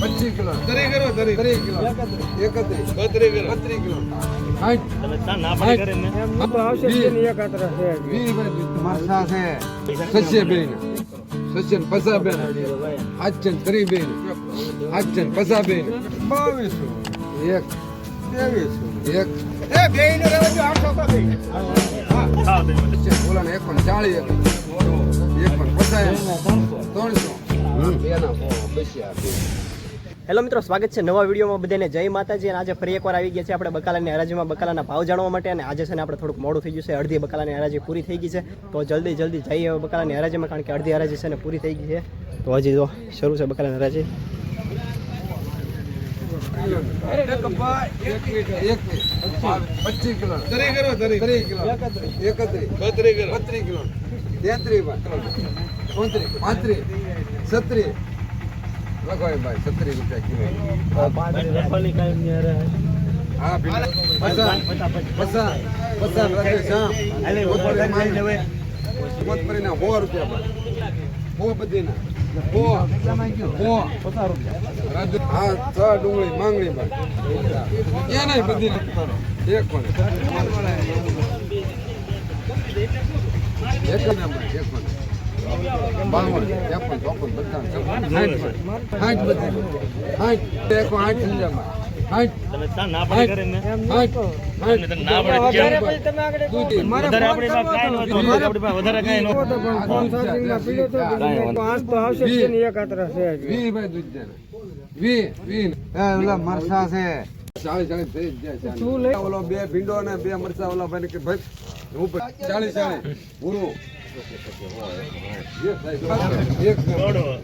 પચીસ કિલો. તરી કરો તરી ત્રીસ કિલો. એકત્રીસ. બત્રીસ કિલો. સાઠ. તમે ત્યાં ના પાડી કરે ને. વીસ. મરસા છે. સસ્ય બેન. સસ્ય ને પસા બેન. હાચન ત્રી બેન. હાચન પસા બેન. એક. ત્રેવીસો. એક. એ બે ને રહેવા દો આઠસો તો થઈ ખાવ દે મને. સસ્ય બોલા એક પણ ચાળી એક એક પણ પસા ત્રણસો. બે ના બસ્યા હેલો મિત્રો સ્વાગત છે નવા વિડીયોમાં બધાને જય માતાજી અને આજે ફરી એકવાર આવી ગયા છે આપણે બકાલાની હરાજીમાં બકાલાના ભાવ જાણવા માટે અને આજે છે ને આપણે થોડુંક મોડું થઈ ગયું છે અડધી બકાલાની હરાજી પૂરી થઈ ગઈ છે તો જલ્દી જલ્દી જઈએ હવે બકાલાની હરાજીમાં કારણ કે અડધી હરાજી છે ને પૂરી થઈ ગઈ છે તો હજી જો શરૂ છે બકાલાની હરાજી પાંત્રીસ લખો એ ભાઈ સત્તરી રૂપિયા કિલો. મગફળીના સો રૂપિયા સો બધીના. હા ડુંગળી માંગણી ભાઈ. ક્યાં નહીં બધી એક પણ એક નંબર એક પણ બાવન ત્રેપન ઓલા બે ભીંડો ને બે મરસા ઓલા ભાઈ કે ભાઈ ચાલીસ ચાલીસ પૂરું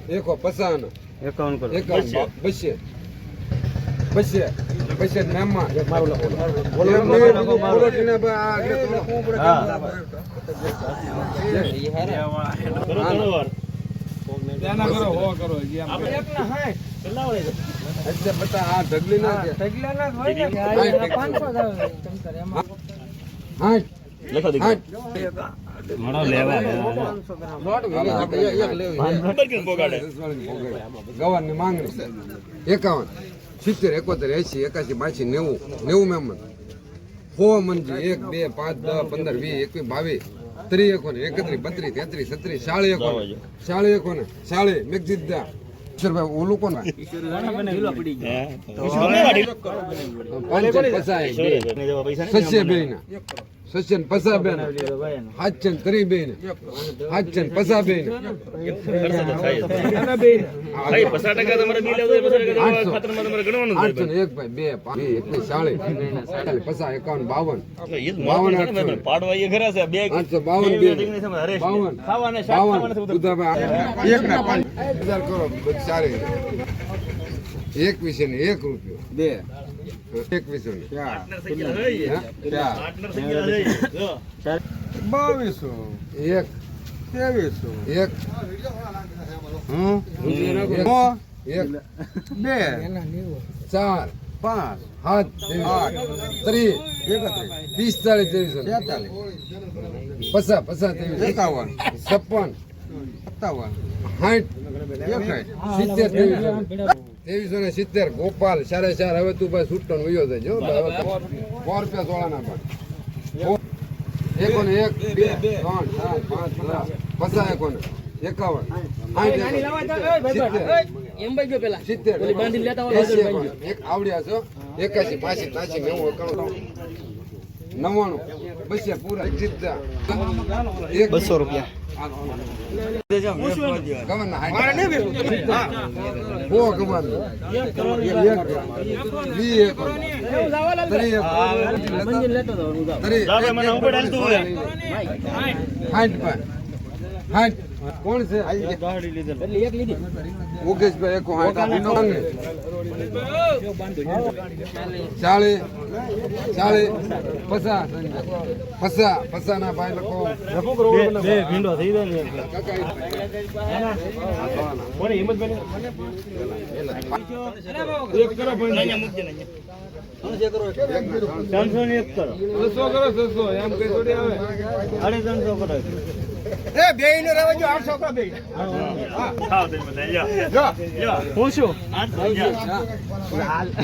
એક પસાન એકાવન કરો. એક બસે બસે બસે નામમાં. બોલો બોલો ટીના ભાઈ આ આગળ તો- કરો થોડો વાર. ત્યાંના કરો. હો. કરો એટલે આ ઢગલી ના લેવી? ગવન માંગણી એકાવન સિત્તેર એકોતેર એસી એકાસી બાસી નેવું નેવું મેમન સો મંજી એક બે પાંચ દસ પંદર વીસ એકવીસ બાવીસ ત્રીસ એકોને એકત્રીસ બત્રીસ તેત્રીસ છત્રીસ સાડી એકોને સાડી એકોને સાડી ઓલું કોણ બે ને જેવા પૈસા નહીં. સસ્ય બેન. સસ્ય ને પસા બેન. હાચન ત્રી બેન. હાચન. પસા બેન આઠસો એક ભાઈ બે પાંચ એકવીસ ચાલીસ પસા એકાવન બાવન. એટલે એ જ મોકલું છે ને ભાઈ, પાડવા એ ખરા છે. બે આઠસો બાવન બે. બાવન. બાવન. એક ના પાંચ હજાર કરો સારી એક વિશે ને એક રૂપિયો. બે. એકવીસો. બાવીસો એક ત્રેવીસો એક એક બે ચાર પાંચ સાત આઠ ત્રીસ એકત્રીસ પિસ્તાલીસ ત્રેવીસો પચાસ પચાસ ત્રેવીસ એકાવન છપ્પન સત્તાવન. સિત્તેર ત્રેવીસો. ત્રેવીસો ને સિત્તેર. ગોપાલ સારે ચાર. હવે તું ભાઈ છૂટો ને વયો ભાઈ સો રૂપિયા સોળાના પણ. એકોને એક બે ત્રણ ચાર પાંચ છ પચાસ એકોને. એકાવન. સાઠ એકોને. સિત્તેર. એક આવડ્યા છો. એકાશી પાસી ત્યાસી નેવું એકાણું નવ્વાણું. બસે પૂરા. જીતતા. એક બસો રૂપિયા. ગમન ના હાઈટ. હો ગમન. એક, વી એક, એક, ત્રી, જા ભાઈ, મને એક, ઉપર હાલતું હોય. હાઈટ પર. હાઈટ. કોણ છે મુકેશભાઈ એકો. ચાલી ચાલી પચાસ પચાસ પચાસ ના ભાઈ લખો. છસો કરો છસો એમ કઈ થોડી આવે એ બે નો રહેવા જો આઠ છોકરા બે હા બધા, લ્યો. લ્યો. હું શું આઠ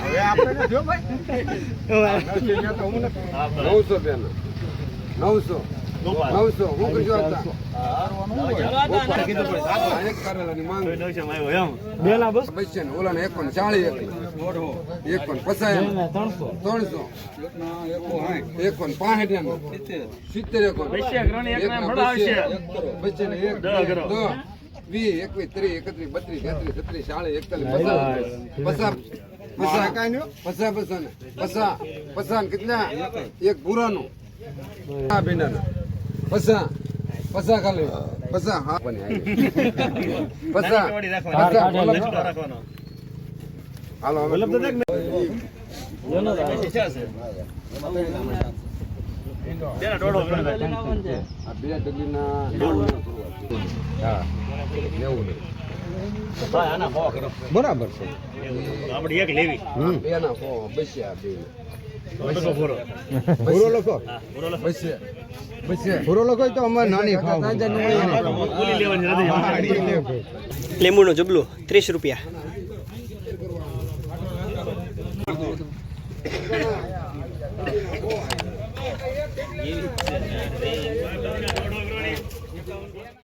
હવે આપણે જો ભાઈ. નવસો રૂપિયાના નવસો. નવસો હું કરજો વીસ એકવીસ ત્રીસ એકત્રીસ બત્રીસ તેત્રીસ છત્રીસ ચાળીસ એકતાલીસ પચાસ પચાસ પચાસ પચાસ પચાસ પચાસ પચાસ કેટલા એક પૂરાનો આ બેના પચાસ પસા ખાલી. પસા હા. લચકો રાખવાનો. હાલો કરો. બરાબર છે. આપણે એક લેવી. બે ના બસ્યા બે. પૂરો લખો તો અમારે નાની. લીંબુનું જબલું ત્રીસ રૂપિયા